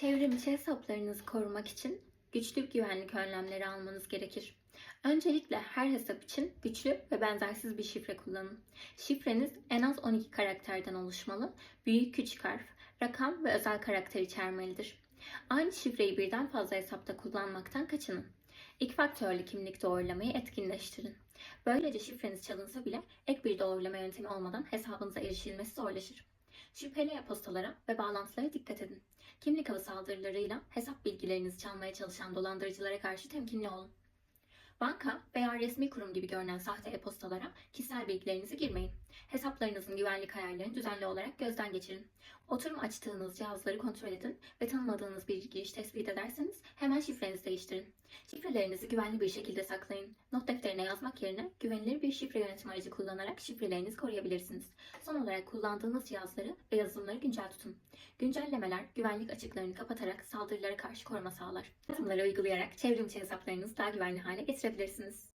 Çevrimiçi hesaplarınızı korumak için güçlü güvenlik önlemleri almanız gerekir. Öncelikle her hesap için güçlü ve benzersiz bir şifre kullanın. Şifreniz en az 12 karakterden oluşmalı, büyük küçük harf, rakam ve özel karakter içermelidir. Aynı şifreyi birden fazla hesapta kullanmaktan kaçının. İki faktörlü kimlik doğrulamayı etkinleştirin. Böylece şifreniz çalınsa bile ek bir doğrulama yöntemi olmadan hesabınıza erişilmesi zorlaşır. Şüpheli e-postalara ve bağlantılara dikkat edin. Kimlik avı saldırılarıyla hesap bilgilerinizi çalmaya çalışan dolandırıcılara karşı temkinli olun. Banka veya resmi kurum gibi görünen sahte e-postalara kişisel bilgilerinizi girmeyin. Hesaplarınızın güvenlik ayarlarını düzenli olarak gözden geçirin. Oturum açtığınız cihazları kontrol edin ve tanımadığınız bir giriş tespit ederseniz hemen şifrenizi değiştirin. Şifrelerinizi güvenli bir şekilde saklayın. Not defterine yazmak yerine güvenilir bir şifre yönetim aracı kullanarak şifrelerinizi koruyabilirsiniz. Son olarak kullandığınız cihazları ve yazılımları güncel tutun. Güncellemeler güvenlik açıklarını kapatarak saldırılara karşı koruma sağlar. Yönetimleri uygulayarak çevrimiçi hesaplarınızı daha güvenli hale getirebilirsiniz.